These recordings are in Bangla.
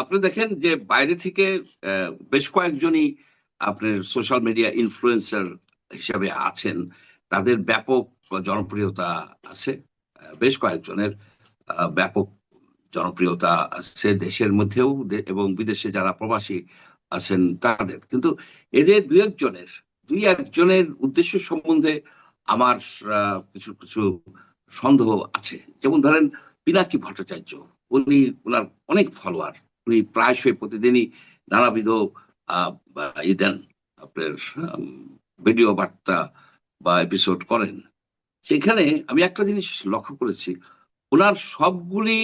আপনি দেখেন যে বাইরে থেকে বেশ কয়েকজনই আপনার সোশ্যাল মিডিয়া ইনফ্লুয়েন্সার হিসাবে আছেন। তাদের ব্যাপক জনপ্রিয়তা আছে। বেশ কয়েকজনের ব্যাপক জনপ্রিয়তা আছে দেশের মধ্যেও এবং বিদেশে যারা প্রবাসী আছেন তাদের। কিন্তু এদের দুই একজনের দুই একজনের উদ্দেশ্য সম্বন্ধে আমার কিছু কিছু সন্দেহ আছে। যেমন ধরেন পিনাকি ভট্টাচার্য, উনি ওনার অনেক ফলোয়ার উনি প্রায়শই প্রতিদিনই নানাবিধ ই দেন, আপনার ভিডিও বার্তা বা এপিসোড করেন। সেখানে আমি একটা জিনিস লক্ষ্য করেছি ওনার সবগুলি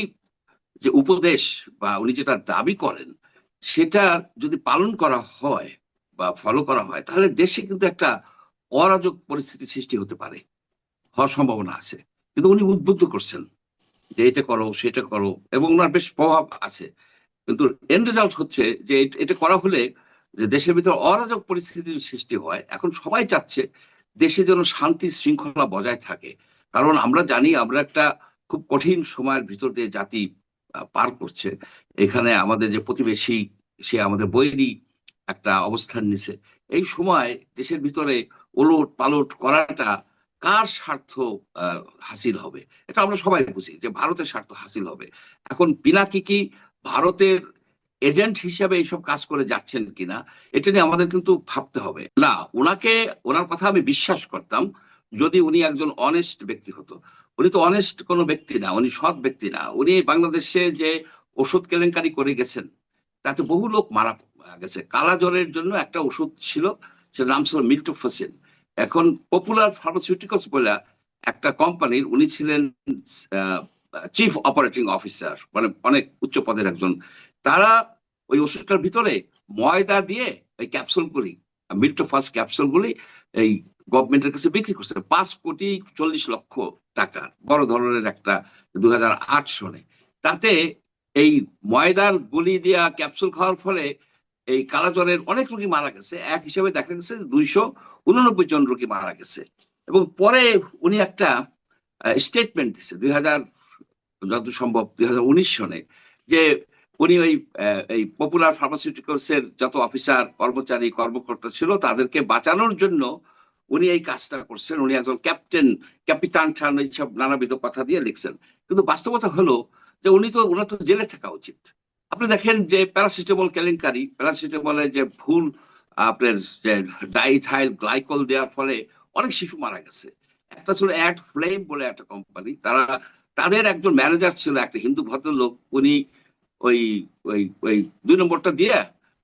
যে উপদেশ বা উনি যেটা দাবি করেন, সেটা যদি পালন করা হয় বা ফলো করা হয়, তাহলে দেশে কিন্তু একটা অরাজক পরিস্থিতি সৃষ্টি হতে পারে, হওয়ার সম্ভাবনা আছে। কিন্তু উনি উদ্বুদ্ধ করছেন যে এটা করো, সেটা করো, এবং ওনার বেশ প্রভাব আছে। কিন্তু এন্ড রেজাল্ট হচ্ছে যে এটা করা হলে যে দেশের ভিতর অরাজক পরিস্থিতির সৃষ্টি হয়, এখন সবাই চাচ্ছে দেশে যেন শান্তি শৃঙ্খলা বজায় থাকে। কারণ আমরা জানি আমরা একটা খুব কঠিন সময়ের ভিতর দিয়ে জাতি পার করছে। এখানে আমাদের যে প্রতিবেশী, সে আমাদের বৈরী একটা অবস্থান নিছে। এই সময় দেশের ভিতরে ওলট পালট করাটা কার স্বার্থ হাসিল হবে? এটা আমরা সবাই বুঝি যে ভারতের স্বার্থ হাসিল হবে। এখন পিনাকি কি ভারতের এজেন্ট হিসাবে এইসব কাজ করে যাচ্ছেন কিনা, এটা নিয়ে আমাদের কিন্তু ভাবতে হবে। না, ওনাকে, ওনার কথা আমি বিশ্বাস করতাম যদি উনি একজন অনেস্ট ব্যক্তি হতো। উনি তো অনেস্ট কোনো ব্যক্তি না, উনি সৎ ব্যক্তি না। উনি বাংলাদেশে যে ওষুধ কেলেঙ্কারি করে গেছেন, তাতে বহু লোক মারা গেছে। কালা জ্বরের জন্য একটা ওষুধ ছিল, সেটার নাম ছিল মিল্টোফোসিন এখন পপুলার ফার্মাসিউটিক্যালস বলে একটা কোম্পানির উনি ছিলেন চিফ অপারেটিং অফিসার মানে অনেক উচ্চ পদের একজন, তারা ওই ওষুধটার ভিতরে ময়দা দিয়ে ওই ক্যাপসুলগুলি মিল্টোফাস ক্যাপসুলগুলি এই গভর্নমেন্টের কাছে বিক্রি করছে। পাঁচ কোটি চল্লিশ লক্ষ টাকার বড় ধরনের একটা দু সনে তাতে এই ময়দার গুলি দিয়া ক্যাপসুল খাওয়ার ফলে এই কালাজ্বরের অনেক রোগী মারা গেছে। এক হিসেবে দেখা গেছে দুইশো উননব্বই জন রোগী মারা গেছে। এবং পরে উনি একটা স্টেটমেন্ট দিচ্ছে দুই হাজার যত সম্ভব দুই হাজার উনিশ সনে, যে উনি ওই এই পপুলার ফার্মাসিউটিক্যালস এর যত অফিসার কর্মচারী, কর্মকর্তা ছিল, তাদেরকে বাঁচানোর জন্য উনি এই কাজটা করছেন। উনি একজন ক্যাপ্টেন ক্যাপিটান ঠান এইসব নানাবিধ কথা দিয়ে লিখছেন। কিন্তু বাস্তবতা হলো যে উনি তো, ওনার তো জেলে থাকা উচিত। আপনি দেখেন যে প্যারাসিটামল কেলেঙ্কারি প্যারাসিটামলে যে ভুল, আপনার যে ডাইথাইল গ্লাইকল দেওয়ার ফলে অনেক শিশু মারা গেছে। একটা ছিল অ্যাড ফ্লেম বলে একটা কোম্পানি তারা তাদের একজন ম্যানেজার ছিল, একটা হিন্দু ভদ্রলোক, উনি ওই ওই ওই দুই নম্বরটা দিয়ে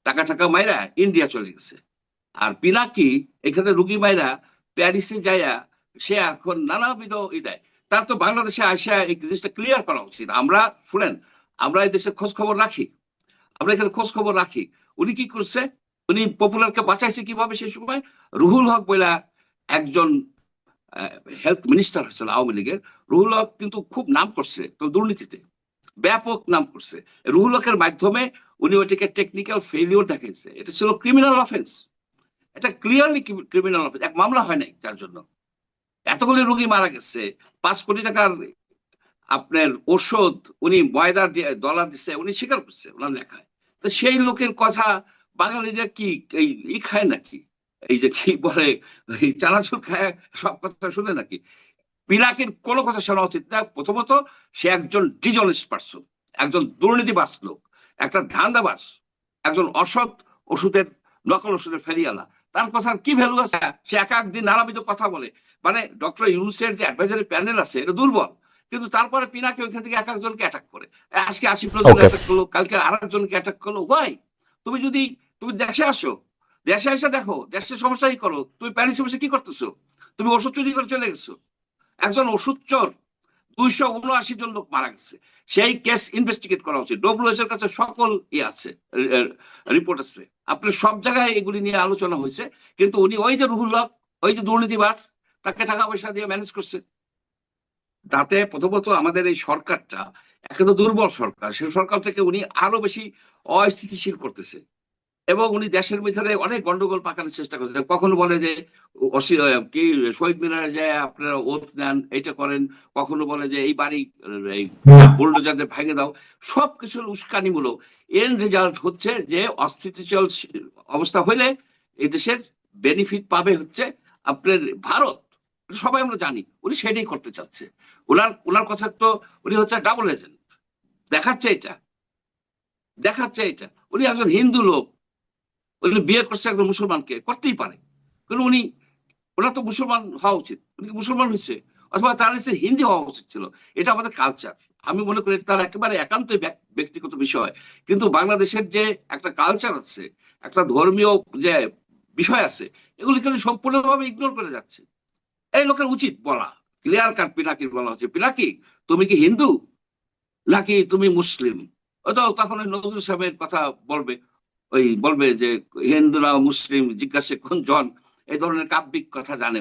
টাকা টাকা মাইরা ইন্ডিয়া চলে গেছে। আর পিনাকি, এখানে রুগী মাইরা প্যারিসে যাইয়া সে এখন নানাবিধ ই দেয়। তার তো বাংলাদেশে আসা এই জিনিসটা ক্লিয়ার করা উচিত। আমরা, শুনেন, আমরা এই দেশের খোঁজ খবর রাখি। আমরা এখানে খোঁজ খবর রাখি। উনি কি করছে? উনি পপুলারকে বাঁচাইছে কীভাবে সেই সময়? রুহুল হক বইলা একজন হেলথ মিনিস্টার হচ্ছিল আওয়ামী লীগের রুহুল হক কিন্তু খুব নাম করছে দুর্নীতিতে। ব্যাপক নাম করছে। রুহুল হকের মাধ্যমে উনি ওইটাকে টেকনিক্যাল ফেলিওর দেখাইছে। এটা ছিল ক্রিমিনাল অফেন্স এটা ক্লিয়ারলি ক্রিমিনাল অফেন্স এক মামলা হয় নাই তার জন্য। এতগুলি রোগী মারা গেছে। পাঁচ কোটি টাকার আপনার ওষুধ উনি ময়দার দিয়ে ডলার দিচ্ছে উনি স্বীকার করছে ওনার লেখায়। তো সেই লোকের কথা বাঙালিরা কি এই খায় নাকি? এই যে কি বলে চানাচুর খায় সব কথা শুনে নাকি? পিনাকির কোনো কথা শোনা উচিত না। প্রথমত সে একজন ডিজনেস্ট পার্সন একজন দুর্নীতিবাস লোক একটা ধান্দাবাস একজন অসৎ ওষুধের নকল ওষুধের ফেরিয়ালা তার কথার কি ভ্যালু আছে? সে এক একদিন নানাবিধ কথা বলে। মানে ডক্টর ইউনুসের যে অ্যাডভাইজারি প্যানেল আছে এটা দুর্বল। কিন্তু তারপরে পিনাকে ওইখান থেকে এক একজনকে অ্যাটাক করে। আজকে আশি জন Okay. অ্যাটাক করল কালকে আর একজনকে অ্যাটাক করল। ওয়াই তুমি যদি তুমি দেশে আসো দেশে এসে দেখো দেশের সমস্যাই করো? তুমি প্যারিসে বসে কি করতেছো? তুমি ওষুধ চুরি করে চলে গেছো। একজন ওষুধ চোর, দুইশো উনআশি জন লোক মারা গেছে। সেই কেস ইনভেস্টিগেট করা উচিত ডব্লিউএচ এর কাছে সকল ই আছে রিপোর্ট আছে। আপনার সব জায়গায় এগুলি নিয়ে আলোচনা হয়েছে। কিন্তু উনি ওই যে রুহুল হক, ওই যে দুর্নীতিবাজ, তাকে টাকা পয়সা দিয়ে ম্যানেজ করছে। তাতে প্রথমত আমাদের এই সরকারটা একে তো দুর্বল সরকার। সেই সরকার থেকে উনি আরও বেশি অস্থিতিশীল করতেছে। এবং উনি দেশের ভিতরে অনেক গন্ডগোল পাকানোর চেষ্টা করছেন। কখনো বলে যে কি শহীদ মিনারে যায় আপনারা ওত নেন এটা করেন। কখনো বলে যে এই বাড়ি বুলডোজারদের ভেঙে দাও। সবকিছুর উস্কানিমূলক। এর রেজাল্ট হচ্ছে যে অস্থিতিশীল অবস্থা হইলে এই দেশের বেনিফিট পাবে হচ্ছে আপনার ভারত। সবাই আমরা জানি। উনি সেটাই করতে চাচ্ছে। ওনার ওনার কথা তো উনি হচ্ছে ডাবল এজেন্ট। দেখাচ্ছে এটা। দেখাচ্ছে এটা। উনি একজন হিন্দু লোক। উনি বিয়ে করছে একজন মুসলমানকে, করতেই পারে। কিন্তু উনি, ওনার তো মুসলমান হওয়া উচিত। উনি কি মুসলমান হয়েছে? অথবা তার হচ্ছে হিন্দি হওয়া উচিত ছিল? এটা আমাদের কালচার আমি মনে করি তার একেবারে একান্তই ব্যক্তিগত বিষয়। কিন্তু বাংলাদেশের যে একটা কালচার আছে, একটা ধর্মীয় যে বিষয় আছে, এগুলি কিন্তু সম্পূর্ণভাবে ইগনোর করে যাচ্ছে। এই লোকের উচিত বলা। ক্লিয়ার কাট পিনাকির বলা হচ্ছে। পিনাকি, তুমি কি হিন্দু? নাকি তুমি মুসলিম? ওই তো তখন নজরুল সাহেবের কথা বলবে। ওই বলবে যে হিন্দুরা মুসলিম জিজ্ঞাসা কোন জন এই ধরনের কাব্যিক কথা জানে